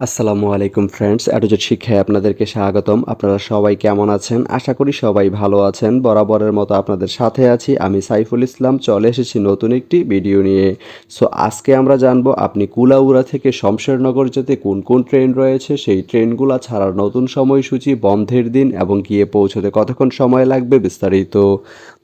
আসসালামু আলাইকুম ফ্রেন্ডস অ্যাডোজেট শিক্ষায় আপনাদেরকে স্বাগতম। আপনারা সবাই কেমন আছেন? আশা করি সবাই ভালো আছেন। বরাবরের মতো আপনাদের সাথে আছি আমি সাইফুল ইসলাম। চলে এসেছি নতুন একটি ভিডিও নিয়ে। সো আজকে আমরা জানব আপনি কুলাউড়া থেকে শমশেরনগর যেতে কোন কোন ট্রেন রয়েছে? সেই ট্রেনগুলো ছাড়ার নতুন সময়সূচি, বন্ধের দিন এবং গিয়ে পৌঁছতে কতক্ষণ সময় লাগবে বিস্তারিত।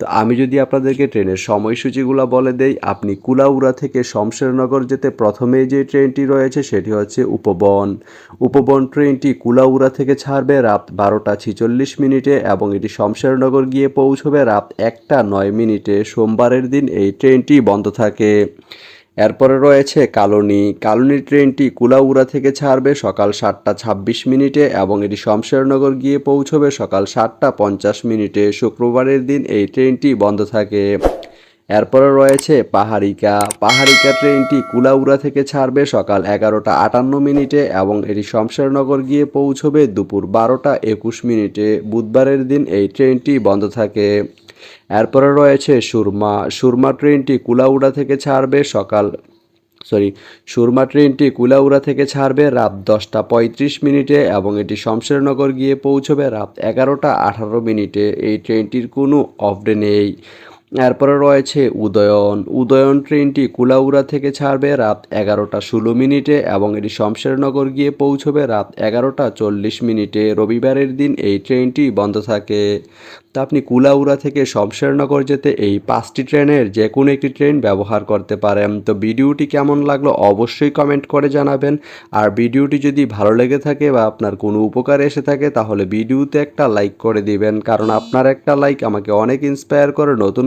তো আমি যদি আপনাদেরকে ট্রেনের সময়সূচিগুলো বলে দেই, আপনি কুলাউড়া থেকে শমশেরনগর যেতে প্রথমে যে ট্রেনটি রয়েছে সেটি হচ্ছে উপবন। উপবন ট্রেনটি কুলাউড়া থেকে ছাড়বে রাত বারোটা ছিচল্লিশ মিনিটে এবং এটি শমশেরনগর গিয়ে পৌঁছবে রাত একটা নয় মিনিটে। সোমবারের দিন এই ট্রেনটি বন্ধ থাকে। এরপরে রয়েছে কালনি। কালনি ট্রেনটি কুলাউড়া থেকে ছাড়বে সকাল সাতটা ছাব্বিশ মিনিটে এবং এটি শমশেরনগর গিয়ে পৌঁছবে সকাল সাতটা পঞ্চাশ মিনিটে। শুক্রবারের দিন এই ট্রেনটি বন্ধ থাকে। এরপরে রয়েছে পাহাড়িকা। পাহাড়িকা ট্রেনটি কুলাউড়া থেকে ছাড়বে সকাল এগারোটা আটান্ন মিনিটে এবং এটি শমশেরনগর গিয়ে পৌঁছবে দুপুর বারোটা একুশ মিনিটে। বুধবারের দিন এই ট্রেনটি বন্ধ থাকে। এরপরে রয়েছে সুরমা। সুরমা ট্রেনটি কুলাউড়া থেকে ছাড়বে সকাল, সরি, সুরমা ট্রেনটি কুলাউড়া থেকে ছাড়বে রাত দশটা পঁয়ত্রিশ মিনিটে এবং এটি শমশেরনগর গিয়ে পৌঁছবে রাত এগারোটা আঠারো মিনিটে। এই ট্রেনটির কোনো অফ ডে নেই। এরপরে রয়েছে উদয়ন। উদয়ন ট্রেনটি কুলাউড়া থেকে ছাড়বে রাত এগারোটা ষোলো মিনিটে এবং এটি শমশেরনগর গিয়ে পৌঁছবে রাত এগারোটা চল্লিশ মিনিটে। রবিবারের দিন এই ট্রেনটি বন্ধ থাকে। তা আপনি কুলাউড়া থেকে শমশেরনগর যেতে এই পাঁচটি ট্রেনের যে কোনো একটি ট্রেন ব্যবহার করতে পারেন। তো ভিডিওটি কেমন লাগল অবশ্যই কমেন্ট করে জানাবেন। আর ভিডিওটি যদি ভালো লেগে থাকে বা আপনার কোনো উপকার এসে থাকে তাহলে ভিডিওতে একটা লাইক করে দিবেন। কারণ আপনার একটা লাইক আমাকে অনেক ইন্সপায়ার করে নতুন